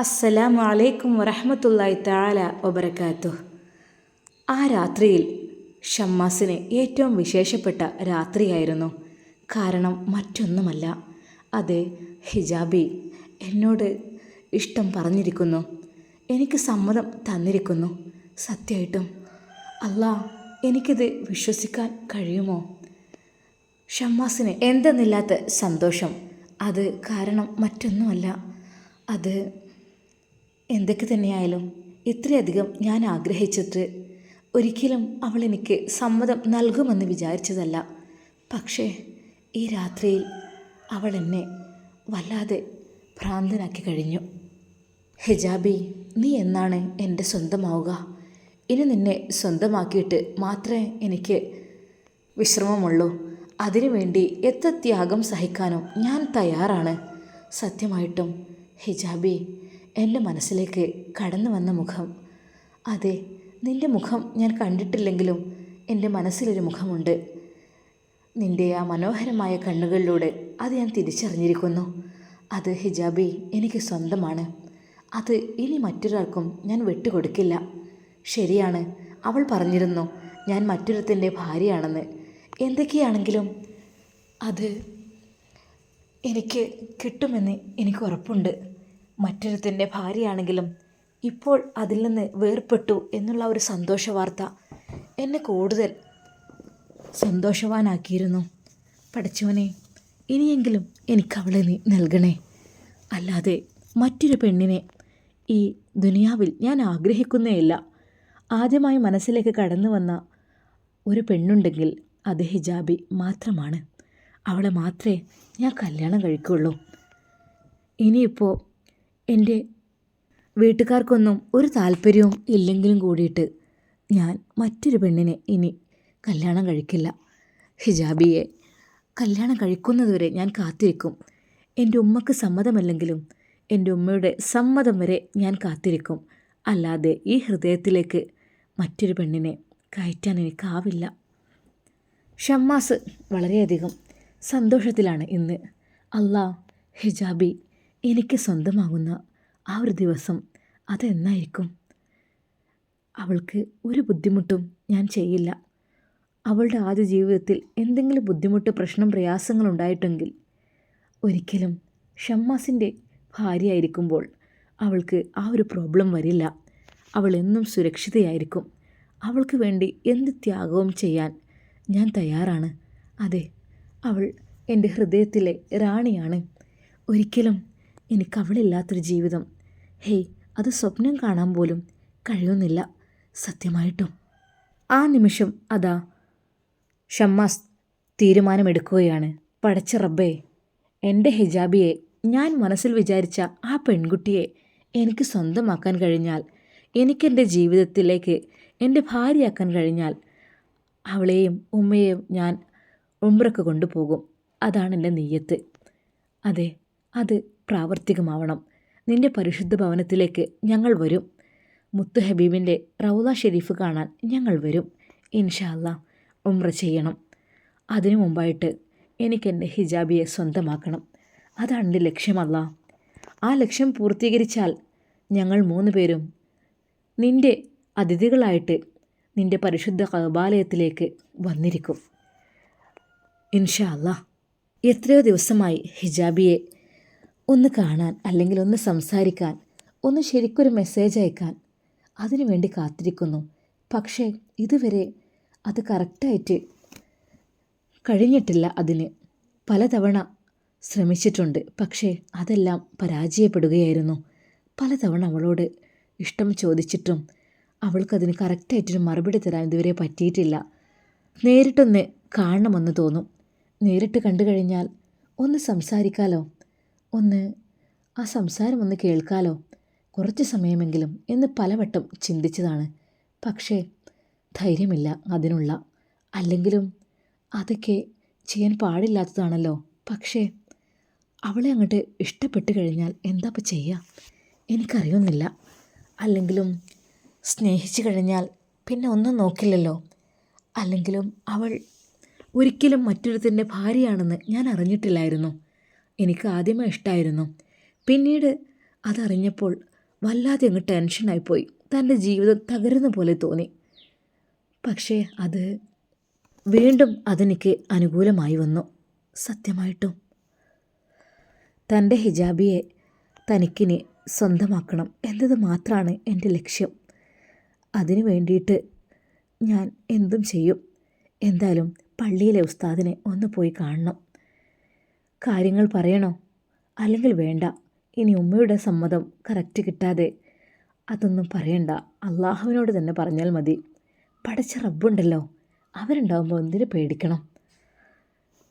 അസ്സലാമു അലൈക്കും വറഹമത്തല്ലായി താല വബർക്കാത്തു ആ രാത്രിയിൽ ഷമ്മാസിന് ഏറ്റവും വിശേഷപ്പെട്ട രാത്രിയായിരുന്നു. കാരണം മറ്റൊന്നുമല്ല. അത് ഹിജാബി എന്നോട് ഇഷ്ടം പറഞ്ഞിരിക്കുന്നു. എനിക്ക് സമ്മതം തന്നിരിക്കുന്നു. സത്യമായിട്ടും അല്ലാ എനിക്കിത് വിശ്വസിക്കാൻ കഴിയുമോ? ഷമ്മാസിന് എന്തെന്നില്ലാത്ത സന്തോഷം. അത് കാരണം മറ്റൊന്നുമല്ല. അത് എന്തൊക്കെ തന്നെയായാലും ഇത്രയധികം ഞാൻ ആഗ്രഹിച്ചിട്ട് ഒരിക്കലും അവൾ എനിക്ക് സമ്മതം നൽകുമെന്ന് വിചാരിച്ചതല്ല. പക്ഷേ ഈ രാത്രിയിൽ അവൾ എന്നെ വല്ലാതെ ഭ്രാന്തനാക്കി കഴിഞ്ഞു. ഹിജാബി നീ എന്നാണ് എന്റെ സ്വന്തമാവുക? ഇനി നിന്നെ സ്വന്തമാക്കിയിട്ട് മാത്രമേ എനിക്ക് വിശ്രമമുള്ളൂ. അതിനുവേണ്ടി എത്ര ത്യാഗം സഹിക്കാനും ഞാൻ തയ്യാറാണ്. സത്യമായിട്ടും ഹിജാബി എന്റെ മനസ്സിലേക്ക് കടന്നു വന്ന മുഖം. അതെ നിന്റെ മുഖം ഞാൻ കണ്ടിട്ടില്ലെങ്കിലും എന്റെ മനസ്സിലൊരു മുഖമുണ്ട്. നിന്റെ ആ മനോഹരമായ കണ്ണുകളിലൂടെ അത് ഞാൻ തിരിച്ചറിഞ്ഞിരിക്കുന്നു. അത് ഹിജാബി എനിക്ക് സ്വന്തമാണ്. അത് ഇനി മറ്റൊരാൾക്കും ഞാൻ വിട്ടുകൊടുക്കില്ല. ശരിയാണ് അവൾ പറഞ്ഞിരുന്നു ഞാൻ മറ്റൊരുത്തിന്റെ ഭാര്യയാണെന്ന്. എന്തൊക്കെയാണെങ്കിലും അത് എനിക്ക് കിട്ടുമെന്ന് എനിക്ക് ഉറപ്പുണ്ട്. മറ്റൊരുത്തിന്റെ ഭാര്യയാണെങ്കിലും ഇപ്പോൾ അതിൽ നിന്ന് വേർപെട്ടു എന്നുള്ള ഒരു സന്തോഷ വാർത്ത എന്നെ കൂടുതൽ സന്തോഷവാനാക്കിയിരുന്നു. പഠിച്ചവനെ ഇനിയെങ്കിലും എനിക്ക് അവളെ നീ നൽകണേ. അല്ലാതെ മറ്റൊരു പെണ്ണിനെ ഈ ദുനിയാവിൽ ഞാൻ ആഗ്രഹിക്കുന്നേയില്ല. ആദ്യമായി മനസ്സിലേക്ക് കടന്നു വന്ന ഒരു പെണ്ണുണ്ടെങ്കിൽ അത് ഹിജാബി മാത്രമാണ്. അവളെ മാത്രമേ ഞാൻ കല്യാണം കഴിക്കുള്ളൂ ഇനിയിപ്പോൾ എന്റെ വീട്ടുകാർക്കൊന്നും ഒരു താല്പര്യവും ഇല്ലെങ്കിലും കൂടിയിട്ട് ഞാൻ മറ്റൊരു പെണ്ണിനെ ഇനി കല്യാണം കഴിക്കില്ല. ഹിജാബിയെ കല്യാണം കഴിക്കുന്നതുവരെ ഞാൻ കാത്തിരിക്കും. എന്റെ ഉമ്മക്ക് സമ്മതമല്ലെങ്കിലും എന്റെ ഉമ്മയുടെ സമ്മതം വരെ ഞാൻ കാത്തിരിക്കും. അല്ലാതെ ഈ ഹൃദയത്തിലേക്ക് മറ്റൊരു പെണ്ണിനെ കയറ്റാൻ എനിക്കാവില്ല. ഷമ്മാസ് വളരെയധികം സന്തോഷത്തിലാണ് ഇന്ന്. അള്ളാ ഹിജാബി എനിക്ക് സ്വന്തമാകുന്ന ആ ഒരു ദിവസം അതെന്നായിരിക്കും? അവൾക്ക് ഒരു ബുദ്ധിമുട്ടും ഞാൻ ചെയ്യില്ല. അവളുടെ ആദ്യ ജീവിതത്തിൽ എന്തെങ്കിലും ബുദ്ധിമുട്ട് പ്രശ്നം പ്രയാസങ്ങൾ ഉണ്ടായിട്ടെങ്കിൽ ഒരിക്കലും ഷമ്മാസിന്റെ ഭാര്യയായിരിക്കുമ്പോൾ അവൾക്ക് ആ ഒരു പ്രോബ്ലം വരില്ല. അവൾ എന്നും സുരക്ഷിതയായിരിക്കും. അവൾക്ക് വേണ്ടി എന്ത് ത്യാഗവും ചെയ്യാൻ ഞാൻ തയ്യാറാണ്. അതെ അവൾ എന്റെ ഹൃദയത്തിലെ റാണിയാണ്. ഒരിക്കലും എനിക്ക് അവളില്ലാത്തൊരു ജീവിതം. ഹേയ് അത് സ്വപ്നം കാണാൻ പോലും കഴിയുന്നില്ല. സത്യമായിട്ടും. ആ നിമിഷം അതാ ഷമ്മാസ് തീരുമാനമെടുക്കുകയാണ്. പടച്ച റബ്ബേ എന്റെ ഹിജാബിയെ ഞാൻ മനസ്സിൽ വിചാരിച്ച ആ പെൺകുട്ടിയെ എനിക്ക് സ്വന്തമാക്കാൻ കഴിഞ്ഞാൽ എനിക്കെന്റെ ജീവിതത്തിലേക്ക് എന്റെ ഭാര്യയാക്കാൻ കഴിഞ്ഞാൽ അവളെയും ഉമ്മയെയും ഞാൻ ഉമ്രക്ക് കൊണ്ടുപോകും. അതാണ് എന്റെ നെയ്യത്ത്. അതെ അത് പ്രാവർത്തികമാവണം. നിന്റെ പരിശുദ്ധ ഭവനത്തിലേക്ക് ഞങ്ങൾ വരും. മുത്തു ഹബീബിന്റെ റൗദ ഷെരീഫ് കാണാൻ ഞങ്ങൾ വരും. ഇൻഷാല്ല ഉമ്ര ചെയ്യണം. അതിനു മുമ്പായിട്ട് എനിക്കെന്റെ ഹിജാബിയെ സ്വന്തമാക്കണം. അതാണ് എന്റെ ലക്ഷ്യമല്ല ആ ലക്ഷ്യം പൂർത്തീകരിച്ചാൽ ഞങ്ങൾ മൂന്ന് പേരും നിന്റെ അതിഥികളായിട്ട് നിന്റെ പരിശുദ്ധ കബാലയത്തിലേക്ക് വന്നിരിക്കും. ഇൻഷാ എത്രയോ ദിവസമായി ഹിജാബിയെ ഒന്ന് കാണാൻ അല്ലെങ്കിൽ ഒന്ന് സംസാരിക്കാൻ ഒന്ന് ശരിക്കൊരു മെസ്സേജ് അയക്കാൻ അതിനു വേണ്ടി കാത്തിരിക്കുന്നു. പക്ഷേ ഇതുവരെ അത് കറക്റ്റായിട്ട് കഴിഞ്ഞിട്ടില്ല അതിന്. പലതവണ ശ്രമിച്ചിട്ടുണ്ട്. പക്ഷേ അതെല്ലാം പരാജയപ്പെടുകയായിരുന്നു. പലതവണ അവളോട് ഇഷ്ടം ചോദിച്ചിട്ടും അവൾക്കതിന് കറക്റ്റായിട്ടൊരു മറുപടി തരാൻ ഇതുവരെ പറ്റിയിട്ടില്ല. നേരിട്ടൊന്ന് കാണണമെന്ന് തോന്നും. നേരിട്ട് കണ്ടു കഴിഞ്ഞാൽ ഒന്ന് സംസാരിക്കാലോ? ഒന്ന് ആ സംസാരം ഒന്ന് കേൾക്കാലോ. കുറച്ച് സമയമെങ്കിലും എന്ന് പലവട്ടം ചിന്തിച്ചതാണ്. പക്ഷേ ധൈര്യമില്ല അതിനുള്ള. അല്ലെങ്കിലും അതൊക്കെ ചെയ്യാൻ പാടില്ലാത്തതാണല്ലോ. പക്ഷേ അവളെ അങ്ങോട്ട് ഇഷ്ടപ്പെട്ട് കഴിഞ്ഞാൽ എന്താ ചെയ്യുക എനിക്കറിയുന്നില്ല. അല്ലെങ്കിലും സ്നേഹിച്ചു കഴിഞ്ഞാൽ പിന്നെ ഒന്നും നോക്കില്ലല്ലോ. അല്ലെങ്കിലും അവൾ ഒരിക്കലും മറ്റൊരുത്തിന്റെ ഭാര്യയാണെന്ന് ഞാൻ അറിഞ്ഞിട്ടില്ലായിരുന്നു. എനിക്ക് ആദ്യമേ ഇഷ്ടമായിരുന്നു പിന്നീട് അതറിഞ്ഞപ്പോൾ വല്ലാതെ അങ്ങ് ടെൻഷനായിപ്പോയി. തന്റെ ജീവിതം തകരുന്ന പോലെ തോന്നി. പക്ഷേ അത് വീണ്ടും അതെനിക്ക് അനുകൂലമായി വന്നു. സത്യമായിട്ടും. തന്റെ ഹിജാബിയെ തനിക്കിനി സ്വന്തമാക്കണം എന്നത് മാത്രമാണ് എന്റെ ലക്ഷ്യം. അതിനു വേണ്ടിയിട്ട് ഞാൻ എന്തും ചെയ്യും. എന്തായാലും പള്ളിയിലെ ഉസ്താദിനെ ഒന്ന് പോയി കാണണം. കാര്യങ്ങൾ പറയണോ? അല്ലെങ്കിൽ വേണ്ട. ഇനി ഉമ്മയുടെ സമ്മതം കറക്റ്റ് കിട്ടാതെ. അതൊന്നും പറയണ്ട. അള്ളാഹുവിനോട് തന്നെ പറഞ്ഞാൽ മതി. പഠിച്ച റബ്ബുണ്ടല്ലോ. അവരുണ്ടാകുമ്പോൾ എന്തിനു പേടിക്കണം?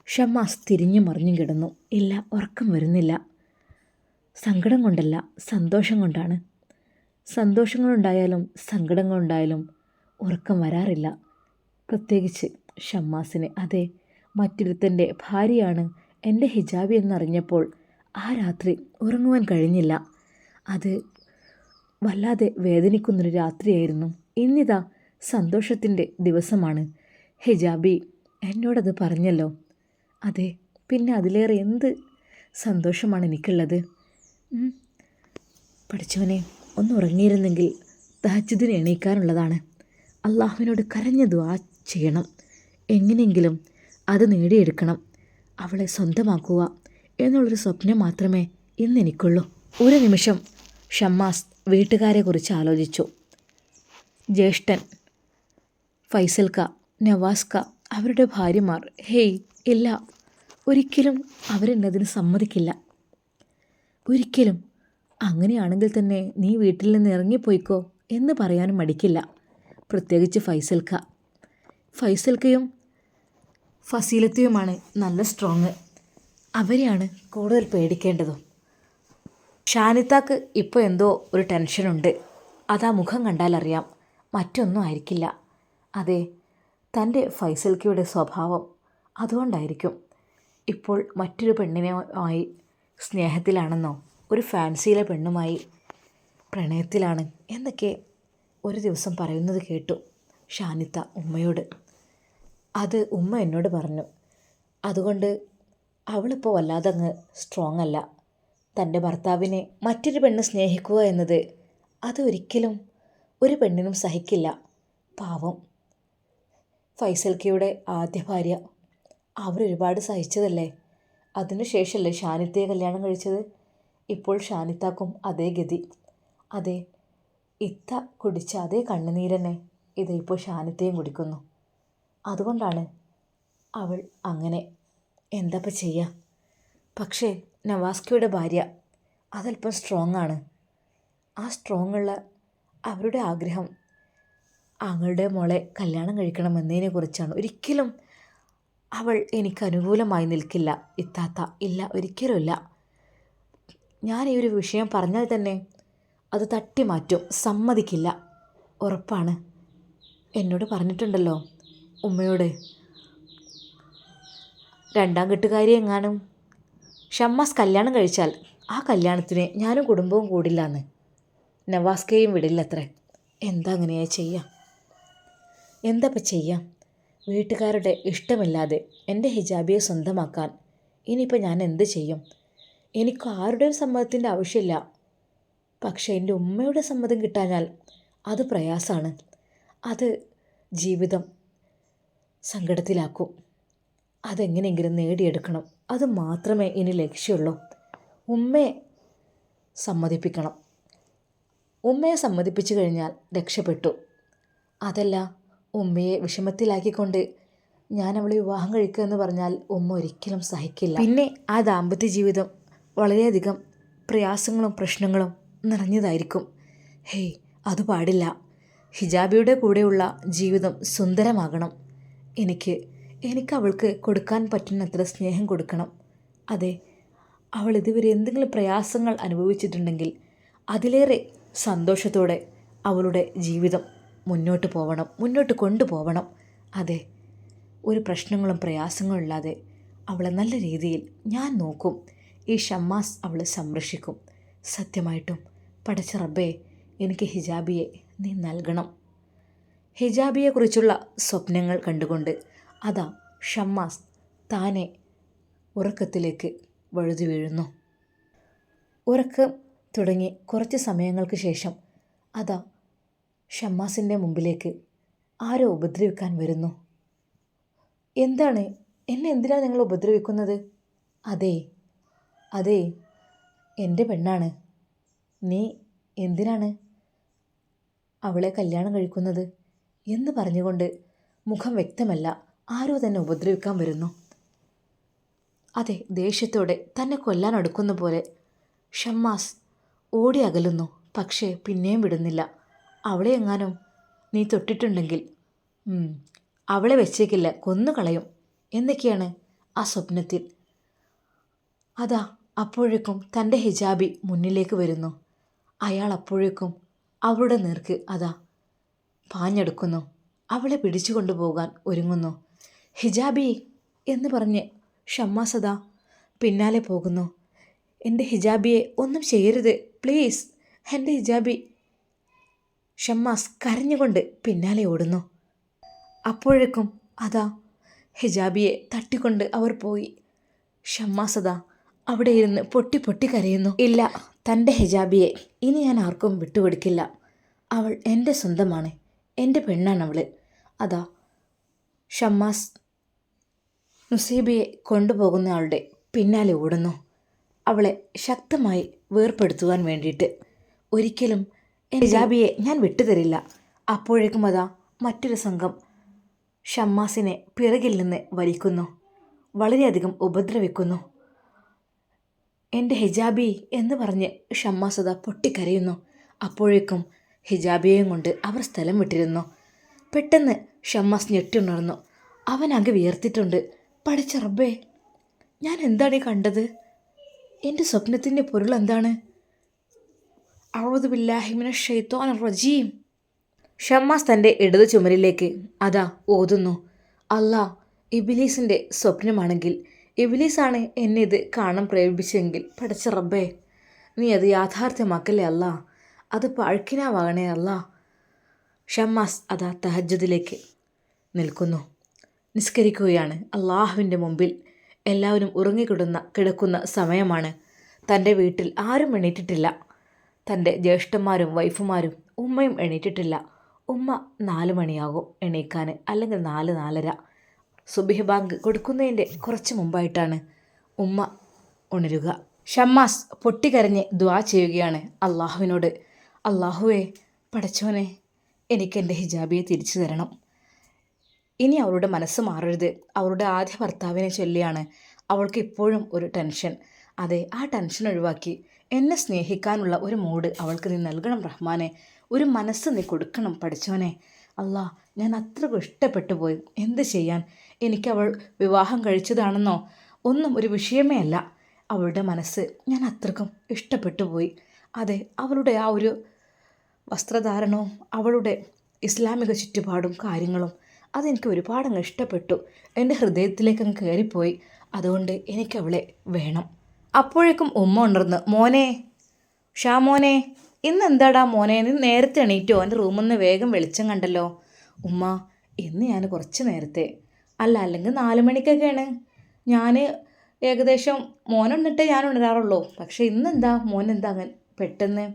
ഷമ്മാസ് തിരിഞ്ഞു മറിഞ്ഞു കിടന്നു. ഇല്ല ഉറക്കം വരുന്നില്ല. സങ്കടം കൊണ്ടല്ല സന്തോഷം കൊണ്ടാണ്. സന്തോഷങ്ങളുണ്ടായാലും സങ്കടങ്ങളുണ്ടായാലും ഉറക്കം വരാറില്ല. പ്രത്യേകിച്ച് ഷമ്മാസിന് അതെ മറ്റൊരുത്തന്റെ ഭാര്യയാണ് എന്റെ ഹിജാബി എന്നറിഞ്ഞപ്പോൾ ആ രാത്രി ഉറങ്ങുവാൻ കഴിഞ്ഞില്ല. അത് വല്ലാതെ വേദനിക്കുന്നൊരു രാത്രിയായിരുന്നു. ഇന്നിതാ സന്തോഷത്തിന്റെ ദിവസമാണ്. ഹിജാബി എന്നോടത് പറഞ്ഞല്ലോ. അതെ പിന്നെ അതിലേറെ എന്ത് സന്തോഷമാണ് എനിക്കുള്ളത്. പഠിച്ചവനെ ഒന്ന് ഉറങ്ങിയിരുന്നെങ്കിൽ തഹജിദിന് എണീക്കാനുള്ളതാണ്. അള്ളാഹുവിനോട് കരഞ്ഞ ദുആ ചെയ്യണം. എങ്ങനെയെങ്കിലും അത് നേടിയെടുക്കണം. അവളെ സ്വന്തമാക്കുക എന്നുള്ളൊരു സ്വപ്നം മാത്രമേ ഇന്നെനിക്കുള്ളൂ. ഒരു നിമിഷം ഷമ്മാസ് വീട്ടുകാരെക്കുറിച്ച് ആലോചിച്ചു. ജ്യേഷ്ഠൻ ഫൈസൽക്ക നവാസ്ക അവരുടെ ഭാര്യമാർ ഹേയ് ഇല്ല ഒരിക്കലും അവരെന്നതിന് സമ്മതിക്കില്ല. ഒരിക്കലും അങ്ങനെയാണെങ്കിൽ തന്നെ നീ വീട്ടിൽ നിന്ന് ഇറങ്ങിപ്പോയിക്കോ എന്ന് പറയാനും മടിക്കില്ല. പ്രത്യേകിച്ച് ഫൈസൽക്ക. ഫൈസൽക്കയും ഫസീലത്തയുമാണ് നല്ല സ്ട്രോങ് അവരെയാണ് കൂടുതൽ പേടിക്കേണ്ടതും. ഷാനിത്താക്ക് ഇപ്പോൾ എന്തോ ഒരു ടെൻഷനുണ്ട് അതാ മുഖം കണ്ടാലറിയാം മറ്റൊന്നും ആയിരിക്കില്ല. അതെ തന്റെ ഫൈസൽക്കയുടെ സ്വഭാവം അതുകൊണ്ടായിരിക്കും. ഇപ്പോൾ മറ്റൊരു പെണ്ണിനുമായി സ്നേഹത്തിലാണെന്നോ ഒരു ഫാൻസിയിലെ പെണ്ണുമായി പ്രണയത്തിലാണ് എന്നൊക്കെ ഒരു ദിവസം പറയുന്നത് കേട്ടു ഷാനിത്ത ഉമ്മയോട്. അത് ഉമ്മ എന്നോട് പറഞ്ഞു. അതുകൊണ്ട് അവളിപ്പോൾ വല്ലാതെ അങ്ങ് സ്ട്രോങ് അല്ല. തന്റെ ഭർത്താവിനെ മറ്റൊരു പെണ്ണ് സ്നേഹിക്കുക എന്നത് അതൊരിക്കലും ഒരു പെണ്ണിനും സഹിക്കില്ല. പാവം. ഫൈസൽക്കയുടെ ആദ്യ ഭാര്യ. അവരൊരുപാട് സഹിച്ചതല്ലേ? അതിനുശേഷമല്ലേ ഷാനിത്തയെ കല്യാണം കഴിച്ചത്? ഇപ്പോൾ ഷാനിത്താക്കും അതേ ഗതി. അതെ ഇത്ത കുടിച്ച അതേ കണ്ണുനീരനെ ഇത് ഇപ്പോൾ ഷാനിത്തയും കുടിക്കുന്നു. അതുകൊണ്ടാണ് അവൾ അങ്ങനെ എന്താപ്പം ചെയ്യുക പക്ഷേ നവാസ്കയുടെ ഭാര്യ അതല്പം സ്ട്രോങ് ആണ് ആ സ്ട്രോങ് ഉള്ള അവരുടെ ആഗ്രഹം അങ്ങളുടെ മോളെ കല്യാണം കഴിക്കണമെന്നതിനെ കുറിച്ചാണ് ഒരിക്കലും അവൾ എനിക്ക് അനുകൂലമായി നിൽക്കില്ല ഇത്താത്ത. ഇല്ല ഒരിക്കലുമില്ല ഞാൻ ഈ ഒരു വിഷയം പറഞ്ഞാൽ തന്നെ അത് തട്ടി മാറ്റും സമ്മതിക്കില്ല. ഉറപ്പാണ്. എന്നോട് പറഞ്ഞിട്ടുണ്ടല്ലോ. ഉമ്മയോട്. രണ്ടാം കെട്ടുകാരി എങ്ങാനും? ഷമ്മാസ് കല്യാണം കഴിച്ചാൽ ആ കല്യാണത്തിന് ഞാനും കുടുംബവും കൂടില്ലാന്ന്. നവാസ്കയും വിടില്ലത്രേ. എന്താ അങ്ങനെയാ ചെയ്യാം? എന്താപ്പം ചെയ്യാം? വീട്ടുകാരുടെ ഇഷ്ടമില്ലാതെ എന്റെ ഹിജാബിയെ സ്വന്തമാക്കാൻ ഇനിയിപ്പോൾ ഞാൻ എന്ത് ചെയ്യും? എനിക്ക് ആരുടെയും സമ്മതത്തിന്റെ ആവശ്യമില്ല. പക്ഷേ എന്റെ ഉമ്മയുടെ സമ്മതം കിട്ടാഞ്ഞാൽ അത് പ്രയാസമാണ്. അത് ജീവിതം സങ്കടത്തിലാക്കും. അതെങ്ങനെയെങ്കിലും നേടിയെടുക്കണം. അത് മാത്രമേ ഇനി ലക്ഷ്യമുള്ളൂ. ഉമ്മയെ സമ്മതിപ്പിക്കണം. ഉമ്മയെ സമ്മതിപ്പിച്ചു കഴിഞ്ഞാൽ രക്ഷപ്പെട്ടു. അതല്ല ഉമ്മയെ വിഷമത്തിലാക്കിക്കൊണ്ട് ഞാൻ അവളെ വിവാഹം കഴിക്കുക എന്ന് പറഞ്ഞാൽ ഉമ്മ ഒരിക്കലും സഹിക്കില്ല. പിന്നെ ആ ദാമ്പത്യ ജീവിതം വളരെയധികം പ്രയാസങ്ങളും പ്രശ്നങ്ങളും നിറഞ്ഞതായിരിക്കും. ഹേയ് അത് പാടില്ല. ഹിജാബിയുടെ കൂടെയുള്ള ജീവിതം സുന്ദരമാകണം. എനിക്ക് എനിക്ക് അവൾക്ക് കൊടുക്കാൻ പറ്റുന്നത്ര സ്നേഹം കൊടുക്കണം. അതെ അവൾ ഇതുവരെ എന്തെങ്കിലും പ്രയാസങ്ങൾ അനുഭവിച്ചിട്ടുണ്ടെങ്കിൽ അതിലേറെ സന്തോഷത്തോടെ അവളുടെ ജീവിതം മുന്നോട്ട് പോവണം മുന്നോട്ട് കൊണ്ടുപോവണം. അതെ ഒരു പ്രശ്നങ്ങളും പ്രയാസങ്ങളും ഇല്ലാതെ അവളെ നല്ല രീതിയിൽ ഞാൻ നോക്കും. ഈ ഷമ്മാസ് അവളെ സംരക്ഷിക്കും. സത്യമായിട്ടും പടച്ച റബ്ബേ എനിക്ക് ഹിജാബിയെ നീ നൽകണം. ഹിജാബിയെക്കുറിച്ചുള്ള സ്വപ്നങ്ങൾ കണ്ടുകൊണ്ട് അതാ ഷമ്മാസ് താനെ ഉറക്കത്തിലേക്ക് വഴുതി വീഴുന്നു. ഉറക്കം തുടങ്ങി കുറച്ച് സമയങ്ങൾക്ക് ശേഷം അതാ ഷമ്മാസിന്റെ മുമ്പിലേക്ക് ആരോ ഉപദ്രവിക്കാൻ വരുന്നു? എന്താണ്? എന്നെ എന്തിനാണ് നിങ്ങൾ ഉപദ്രവിക്കുന്നത്? അതെ അതെ എന്റെ പെണ്ണാണ്. നീ എന്തിനാണ് അവളെ കല്യാണം കഴിക്കുന്നത്? എന്ന് പറഞ്ഞുകൊണ്ട് മുഖം വ്യക്തമല്ല. ആരോ തന്നെ ഉപദ്രവിക്കാൻ വരുന്നു. അതെ ദേഷ്യത്തോടെ തന്നെ കൊല്ലാൻ അടുക്കുന്ന പോലെ ഷമ്മാസ് ഓടി അകലുന്നു. പക്ഷേ പിന്നെയും വിടുന്നില്ല. അവളെ എങ്ങാനും നീ തൊട്ടിട്ടുണ്ടെങ്കിൽ അവളെ വെച്ചേക്കില്ല കൊന്നു കളയും എന്നൊക്കെയാണ് ആ സ്വപ്നത്തിൽ. അതാ അപ്പോഴേക്കും തന്റെ ഹിജാബി മുന്നിലേക്ക് വരുന്നു. അയാൾ അപ്പോഴേക്കും അവളുടെ നേർക്ക് അതാ പാഞ്ഞെടുക്കുന്നു. അവളെ പിടിച്ചു കൊണ്ടുപോകാൻ ഒരുങ്ങുന്നു. ഹിജാബി എന്ന് പറഞ്ഞ് ഷമ്മാസദാ പിന്നാലെ പോകുന്നു. എന്റെ ഹിജാബിയെ ഒന്നും ചെയ്യരുത് പ്ലീസ്. എന്റെ ഹിജാബി ഷമ്മാസ് കരഞ്ഞുകൊണ്ട് പിന്നാലെ ഓടുന്നു. അപ്പോഴേക്കും അതാ ഹിജാബിയെ തട്ടിക്കൊണ്ട് അവർ പോയി. ഷമ്മാസദാ അവിടെ ഇരുന്ന് പൊട്ടി പൊട്ടി കരയുന്നു. ഇല്ല തന്റെ ഹിജാബിയെ ഇനി ഞാൻ ആർക്കും വിട്ടുകൊടുക്കില്ല. അവൾ എന്റെ സ്വന്തമാണ്. എന്റെ പെണ്ണാണ് അവൾ അതാ ഷമ്മാസ് നുസീബിയെ കൊണ്ടുപോകുന്നയാളുടെ പിന്നാലെ ഓടുന്നു. അവളെ ശക്തമായി വേർപ്പെടുത്തുവാൻ വേണ്ടിയിട്ട്. ഒരിക്കലും എന്റെ ഹിജാബിയെ ഞാൻ വിട്ടുതരില്ല. അപ്പോഴേക്കും അതാ മറ്റൊരു സംഘം ഷമ്മാസിനെ പിറകിൽ നിന്ന് വലിക്കുന്നു. വളരെയധികം ഉപദ്രവിക്കുന്നു. എന്റെ ഹിജാബി എന്ന് പറഞ്ഞ് ഷമ്മാസ് അതാ പൊട്ടിക്കരയുന്നു. അപ്പോഴേക്കും ഹിജാബിയെയും കൊണ്ട് അവർ സ്ഥലം വിട്ടിരുന്നു. പെട്ടെന്ന് ഷമ്മാസ് ഞെട്ടിയുണർന്നു. അവനാകെ വിയർത്തിട്ടുണ്ട് പഠിച്ച റബ്ബേ ഞാൻ എന്താണ് ഈ കണ്ടത്? എന്റെ സ്വപ്നത്തിന്റെ പൊരുൾ എന്താണ്? ഔദുബില്ലാഹിമിന ഷെയ്ത്തോൻ റജീം. ഷമ്മാസ് തന്റെ ഇടത് ചുമരിലേക്ക് അതാ ഓതുന്നു. അല്ലാ ഇബിലീസിന്റെ സ്വപ്നമാണെങ്കിൽ ഇബിലീസാണ് എന്നെ ഇത് കാണാൻ പ്രേരിപ്പിച്ചെങ്കിൽ പഠിച്ച റബ്ബേ നീ അത് യാഥാർത്ഥ്യമാക്കല്ലേ അല്ല അത് പഴക്കിനാവാകണേ അല്ല. ഷമ്മാസ് അതാ തഹജ്ജദിലേക്ക് നിൽക്കുന്നു. നിസ്കരിക്കുകയാണ്. അള്ളാഹുവിന്റെ മുമ്പിൽ എല്ലാവരും ഉറങ്ങിക്കിടുന്ന കിടക്കുന്ന സമയമാണ്. തന്റെ വീട്ടിൽ ആരും എണീറ്റിട്ടില്ല. തന്റെ ജ്യേഷ്ഠന്മാരും വൈഫുമാരും ഉമ്മയും എണീറ്റിട്ടില്ല. ഉമ്മ നാല് മണിയാകും എണീക്കാൻ അല്ലെങ്കിൽ നാല് നാലര. സുബിഹ് ബാങ്ക് കൊടുക്കുന്നതിന്റെ കുറച്ച് മുമ്പായിട്ടാണ് ഉമ്മ ഉണരുക. ഷമ്മാസ് പൊട്ടിക്കരഞ്ഞ് ദ്വാ ചെയ്യുകയാണ് അള്ളാഹുവിനോട്. അള്ളാഹുവേ പടച്ചോനെ എനിക്കെന്റെ ഹിജാബിയെ തിരിച്ചു തരണം. ഇനി അവളുടെ മനസ്സ് മാറരുത്. അവളുടെ ആദ്യ ഭർത്താവിനെ ചൊല്ലിയാണ് അവൾക്ക് ഇപ്പോഴും ഒരു ടെൻഷൻ. അതെ ആ ടെൻഷൻ ഒഴിവാക്കി എന്നെ സ്നേഹിക്കാനുള്ള ഒരു മൂഡ് അവൾക്ക് നീ നൽകണം റഹ്മാനെ. ഒരു മനസ്സ് നീ കൊടുക്കണം പഠിച്ചോനെ അല്ലാ ഞാൻ അത്രക്കും ഇഷ്ടപ്പെട്ടു പോയി. എന്ത് ചെയ്യാൻ? എനിക്കവൾ വിവാഹം കഴിച്ചതാണെന്നോ? ഒന്നും ഒരു വിഷയമേ അല്ല. അവളുടെ മനസ്സ് ഞാൻ അത്രക്കും ഇഷ്ടപ്പെട്ടു പോയി. അതെ അവളുടെ ആ ഒരു വസ്ത്രധാരണവും അവളുടെ ഇസ്ലാമിക ചുറ്റുപാടും കാര്യങ്ങളും അതെനിക്ക് ഒരുപാടങ്ങ് ഇഷ്ടപ്പെട്ടു. എന്റെ ഹൃദയത്തിലേക്ക് അങ്ങ് കയറിപ്പോയി. അതുകൊണ്ട് എനിക്കവളെ വേണം. അപ്പോഴേക്കും ഉമ്മ ഉണർന്ന് മോനെ ഷാ മോനെ ഇന്ന് എന്താടാ മോനെ? നീ നേരത്തെ എണീറ്റോ? എന്റെ റൂമിൽ നിന്ന് വേഗം വെളിച്ചം കണ്ടല്ലോ. ഉമ്മ ഇന്ന് ഞാൻ കുറച്ച് നേരത്തെ. അല്ല അല്ലെങ്കിൽ നാല് മണിക്കൊക്കെയാണ്. ഞാൻ ഏകദേശം മോനുണ്ടിട്ടേ ഞാൻ ഉണരാറുള്ളൂ. പക്ഷേ ഇന്നെന്താ? മോനെന്താ അങ്ങനെ പെട്ടെന്ന്?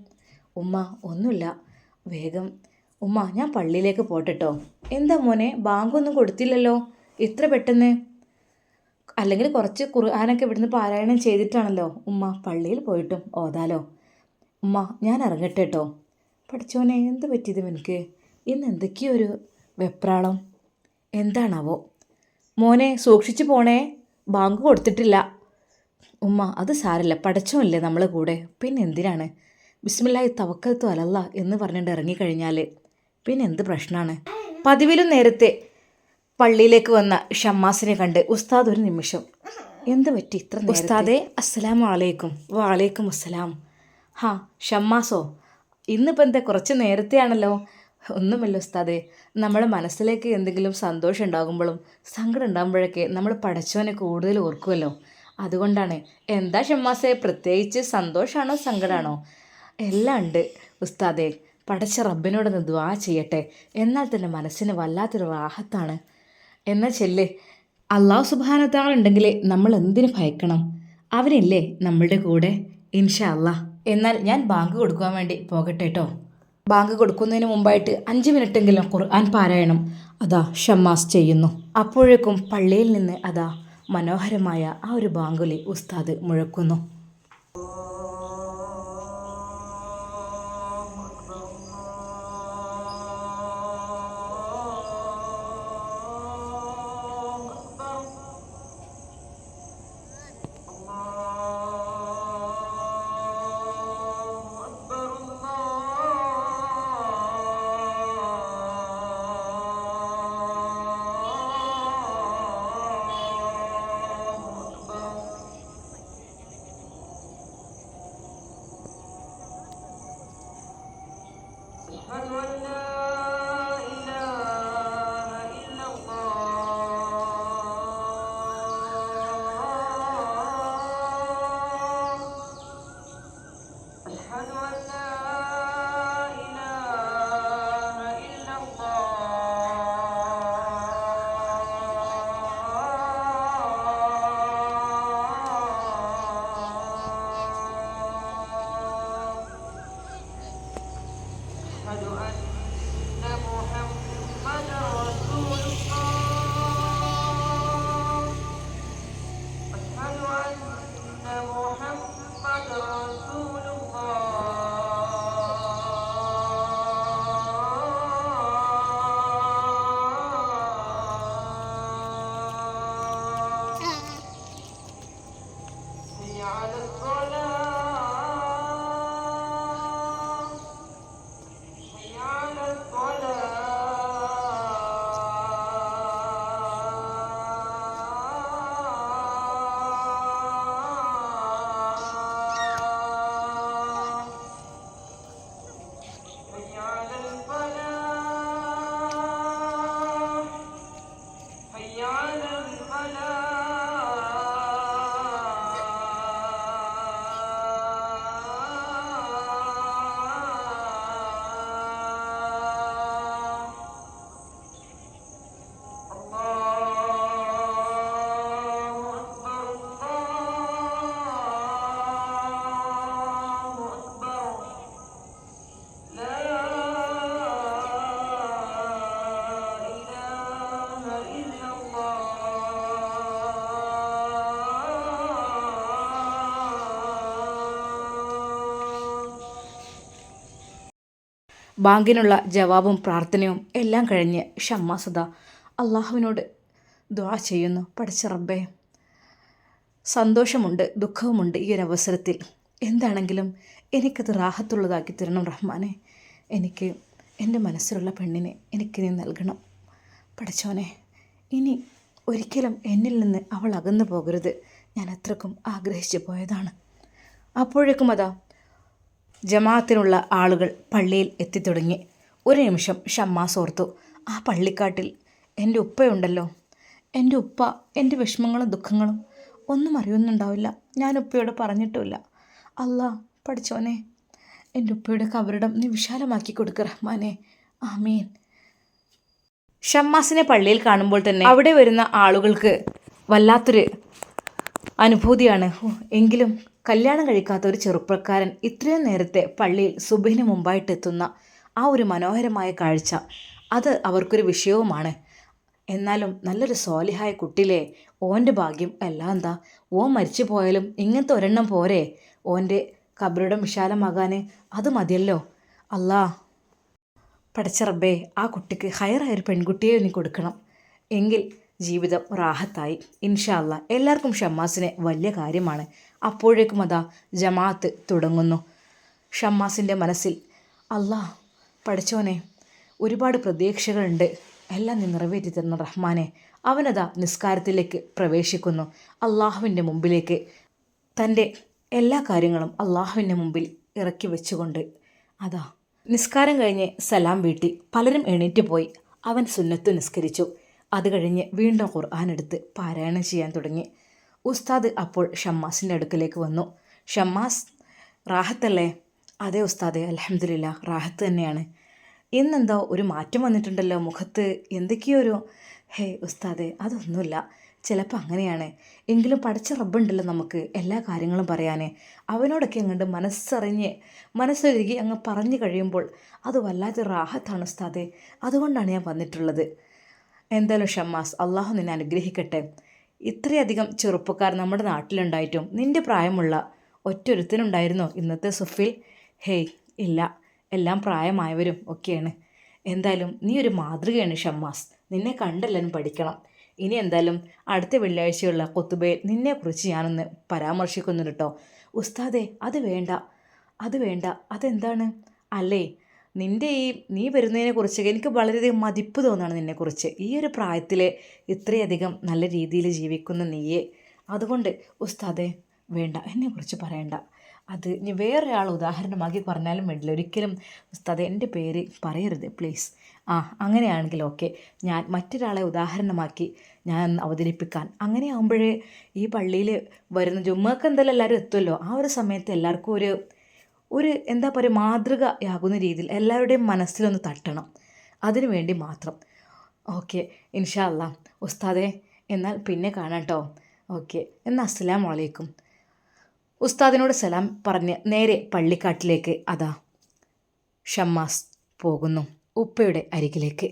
ഉമ്മ ഒന്നുമില്ല. വേഗം. ഉമ്മ ഞാൻ പള്ളിയിലേക്ക് പോട്ടെട്ടോ. എന്താ മോനെ ബാങ്കൊന്നും കൊടുത്തില്ലല്ലോ? ഇത്ര പെട്ടെന്ന്? അല്ലെങ്കിൽ കുറച്ച് ഖുർആാനൊക്കെ ഇവിടുന്ന് പാരായണം ചെയ്തിട്ടാണല്ലോ ഉമ്മ പള്ളിയിൽ പോയിട്ടും ഓതാലോ? ഉമ്മ ഞാൻ ഇറങ്ങട്ടെ കേട്ടോ പഠിച്ചോനെ എന്ത് പറ്റിയത് എനിക്ക് ഇന്ന് എന്തൊക്കെയോ ഒരു വെപ്രാളം? എന്താണാവോ? മോനെ സൂക്ഷിച്ചു പോണേ. ബാങ്ക് കൊടുത്തിട്ടില്ല. ഉമ്മ അത് സാരല്ല. പഠിച്ചോല്ലേ നമ്മളെ കൂടെ? പിന്നെ എന്തിനാണ്? ബിസ്മില്ലായി തവക്കത്തു അലല്ല എന്ന് പറഞ്ഞിട്ട് ഇറങ്ങിക്കഴിഞ്ഞാൽ പിന്നെ എന്ത് പ്രശ്നമാണ് പതിവിലും നേരത്തെ പള്ളിയിലേക്ക് വന്ന ഷമ്മാസിനെ കണ്ട് ഉസ്താദ് ഒരു നിമിഷം എന്ത് പറ്റി ഇത്ര ഉസ്താദേ അസ്സലാം അലൈക്കും. വാലേക്കും അസ്സലാം. ഹാ ഷമ്മാസോ? ഇന്നിപ്പോൾ എന്താ കുറച്ച് നേരത്തെയാണല്ലോ? ഒന്നുമില്ല ഉസ്താദേ. നമ്മുടെ മനസ്സിലേക്ക് എന്തെങ്കിലും സന്തോഷം ഉണ്ടാകുമ്പോഴും സങ്കടം ഉണ്ടാകുമ്പോഴൊക്കെ നമ്മൾ പഠിച്ചവനെ കൂടുതൽ ഓർക്കുമല്ലോ അതുകൊണ്ടാണ്. എന്താ ഷമ്മാസെ പ്രത്യേകിച്ച് സന്തോഷമാണോ സങ്കടമാണോ എല്ലാം ഉണ്ട്. ഉസ്താദേ റബ്ബിനോട് റബ്ബിനോടൊന്ന് ദ്വാ ചെയ്യട്ടെ. എന്നാൽ തന്നെ മനസ്സിന് വല്ലാത്തൊരു റാഹത്താണ്. എന്നാൽ ചെല്ലേ അള്ളാഹു സുബാനത്താളുണ്ടെങ്കിൽ നമ്മൾ എന്തിനു ഭയക്കണം? അവനില്ലേ നമ്മളുടെ കൂടെ? ഇൻഷാ അല്ലാ എന്നാൽ ഞാൻ ബാങ്ക് കൊടുക്കാൻ വേണ്ടി പോകട്ടെ കേട്ടോ ബാങ്ക് കൊടുക്കുന്നതിന് മുമ്പായിട്ട് അഞ്ച് മിനിറ്റെങ്കിലും ഖുർആൻ പാരായണം. അതാ ഷമ്മാസ് ചെയ്യുന്നു. അപ്പോഴേക്കും പള്ളിയിൽ നിന്ന് അതാ മനോഹരമായ ആ ഒരു ബാങ്കുലി ഉസ്താദ് മുഴക്കുന്നു. أشهد silent ബാങ്കിനുള്ള ജവാബും പ്രാർത്ഥനയും എല്ലാം കഴിഞ്ഞ് ഷമ്മാസുദ അള്ളാഹുവിനോട് ദുആ ചെയ്യുന്നു. പഠിച്ച റബ്ബേ സന്തോഷമുണ്ട് ദുഃഖവുമുണ്ട് ഈ ഒരു അവസരത്തിൽ എന്താണെങ്കിലും എനിക്കത് റാഹത്തുള്ളതാക്കി തരണം റഹ്മാനെ. എനിക്ക് എന്റെ മനസ്സിലുള്ള പെണ്ണിനെ എനിക്ക് നീ നൽകണം. പഠിച്ചോനെ ഇനി ഒരിക്കലും എന്നിൽ നിന്ന് അവൾ അകന്നു പോകരുത്. ഞാൻ അത്രക്കും ആഗ്രഹിച്ചു പോയതാണ്. അപ്പോഴേക്കും അതാ ജമാഅത്തിനുള്ള ആളുകൾ പള്ളിയിൽ എത്തിത്തുടങ്ങി. ഒരു നിമിഷം ഷമ്മാസ് ഓർത്തു ആ പള്ളിക്കാട്ടിൽ എന്റെ ഉപ്പയുണ്ടല്ലോ. എന്റെ ഉപ്പ എന്റെ വിഷമങ്ങളും ദുഃഖങ്ങളും ഒന്നും അറിയുന്നുണ്ടാവില്ല. ഞാൻ ഉപ്പയോട് പറഞ്ഞിട്ടുമില്ല. അല്ല പഠിച്ചോനെ. എന്റെ ഉപ്പയുടെ കവറിടം നീ വിശാലമാക്കി കൊടുക്ക റഹ്മാനെ. ആമീൻ. ഷമ്മാസിനെ പള്ളിയിൽ കാണുമ്പോൾ തന്നെ അവിടെ വരുന്ന ആളുകൾക്ക് വല്ലാത്തൊരു അനുഭൂതിയാണ്. എങ്കിലും കല്യാണം കഴിക്കാത്ത ഒരു ചെറുപ്പക്കാരൻ ഇത്രയും നേരത്തെ പള്ളിയിൽ സുബിന് മുമ്പായിട്ട് എത്തുന്ന ആ ഒരു മനോഹരമായ കാഴ്ച അത് അവർക്കൊരു വിഷയവുമാണ്. എന്നാലും നല്ലൊരു സോലിഹായ കുട്ടിയിലെ ഓന്റെ ഭാഗ്യം എല്ലാം എന്താ? ഓൻ മരിച്ചു പോയാലും ഇങ്ങനത്തെ ഒരെണ്ണം പോരെ? ഓന്റെ കബറിടം വിശാലമാകാൻ അത് മതിയല്ലോ? അല്ലാ പഠിച്ച റബ്ബേ ആ കുട്ടിക്ക് ഹയറായ ഒരു പെൺകുട്ടിയെ ഇനി കൊടുക്കണം. എങ്കിൽ ജീവിതം റാഹത്തായി. ഇൻഷാല്ല എല്ലാവർക്കും ഷമ്മാസിനെ വലിയ കാര്യമാണ്. അപ്പോഴേക്കും അതാ ജമാഅത്ത് തുടങ്ങുന്നു. ഷമ്മാസിന്റെ മനസ്സിൽ അല്ലാ പഠിച്ചോനെ ഒരുപാട് പ്രതീക്ഷകളുണ്ട്. എല്ലാം നീ നിറവേറ്റി തരുന്ന റഹ്മാനെ. അവനതാ നിസ്കാരത്തിലേക്ക് പ്രവേശിക്കുന്നു. അള്ളാഹുവിന്റെ മുമ്പിലേക്ക് തന്റെ എല്ലാ കാര്യങ്ങളും അള്ളാഹുവിന്റെ മുമ്പിൽ ഇറക്കി വെച്ചുകൊണ്ട് അതാ നിസ്കാരം കഴിഞ്ഞ് സലാം വീട്ടി. പലരും എണീറ്റ് പോയി. അവൻ സുന്നത്തു നിസ്കരിച്ചു. അത് കഴിഞ്ഞ് വീണ്ടും ഖുർആൻ എടുത്ത് പാരായണം ചെയ്യാൻ തുടങ്ങി. ഉസ്താദ് അപ്പോൾ ഷമ്മാസിന്റെ അടുക്കലേക്ക് വന്നു. ഷമ്മാസ് റാഹത്തല്ലേ? അതെ ഉസ്താദെ അലഹമില്ല റാഹത്ത് തന്നെയാണ്. ഇന്നെന്തോ ഒരു മാറ്റം വന്നിട്ടുണ്ടല്ലോ മുഖത്ത്. എന്തൊക്കെയോ ഒരു ഹേ ഉസ്താദെ അതൊന്നുമില്ല. ചിലപ്പോൾ അങ്ങനെയാണ്. എങ്കിലും പഠിച്ച റബ്ബുണ്ടല്ലോ നമുക്ക് എല്ലാ കാര്യങ്ങളും പറയാൻ അവനോടൊക്കെ അങ്ങോട്ട് മനസ്സറിഞ്ഞ് മനസ്സൊരുകി അങ്ങ് പറഞ്ഞു കഴിയുമ്പോൾ അത് വല്ലാത്ത റാഹത്താണ് ഉസ്താദെ. അതുകൊണ്ടാണ് ഞാൻ വന്നിട്ടുള്ളത്. എന്തായാലും ഷമ്മാസ് അള്ളാഹു നിന്നെ അനുഗ്രഹിക്കട്ടെ. ഇത്രയധികം ചെറുപ്പക്കാർ നമ്മുടെ നാട്ടിലുണ്ടായിട്ടും നിന്റെ പ്രായമുള്ള ഒറ്റൊരുത്തനുണ്ടായിരുന്നോ? ഇന്നത്തെ സുഫിൽ? ഹേയ് ഇല്ല. എല്ലാം പ്രായമായവരും ഒക്കെയാണ്. എന്തായാലും നീ ഒരു മാതൃകയാണ് ഷമ്മാസ്. നിന്നെ കണ്ടെല്ലാനും പഠിക്കണം. ഇനി എന്തായാലും അടുത്ത വെള്ളിയാഴ്ചയുള്ള കൊത്തുബയിൽ നിന്നെക്കുറിച്ച് ഞാനൊന്ന് പരാമർശിക്കുന്നു കേട്ടോ ഉസ്താദെ അത് വേണ്ട. അത് വേണ്ട. അതെന്താണ്? അല്ലേ നിന്റെ ഈ നീ വരുന്നതിനെക്കുറിച്ച് എനിക്ക് വളരെയധികം മതിപ്പ് തോന്നുകയാണ് നിന്നെക്കുറിച്ച്. ഈ ഒരു പ്രായത്തിൽ ഇത്രയധികം നല്ല രീതിയിൽ ജീവിക്കുന്ന നീയെ. അതുകൊണ്ട് ഉസ്താദെ വേണ്ട എന്നെക്കുറിച്ച് പറയണ്ട. അത് ഇനി വേറൊരാൾ ഉദാഹരണമാക്കി പറഞ്ഞാലും വേണ്ടില്ല. ഒരിക്കലും ഉസ്താദെ എന്റെ പേര് പറയരുത് പ്ലീസ്. ആ അങ്ങനെയാണെങ്കിൽ ഓക്കെ. ഞാൻ മറ്റൊരാളെ ഉദാഹരണമാക്കി ഞാൻ അവതരിപ്പിക്കാൻ. അങ്ങനെ ആകുമ്പോഴേ ഈ പള്ളിയിൽ വരുന്ന ജുമ്മക്ക് എന്തായാലും എല്ലാവരും എത്തുമല്ലോ. ആ ഒരു സമയത്ത് എല്ലാവർക്കും ഒരു ഒരു എന്താ പറയുക മാതൃകയാകുന്ന രീതിയിൽ എല്ലാവരുടെയും മനസ്സിലൊന്ന് തട്ടണം. അതിനു വേണ്ടി മാത്രം. ഓക്കെ ഇൻഷാ അല്ല ഉസ്താദെ എന്നാൽ പിന്നെ കാണാം കേട്ടോ ഓക്കെ എന്നാൽ അസ്സലാം വലൈക്കും ഉസ്താദിനോട് സലാം പറഞ്ഞ് നേരെ പള്ളിക്കാട്ടിലേക്ക് അതാ ഷമ്മാസ് പോകുന്നു. ഉപ്പയുടെ അരികിലേക്ക്.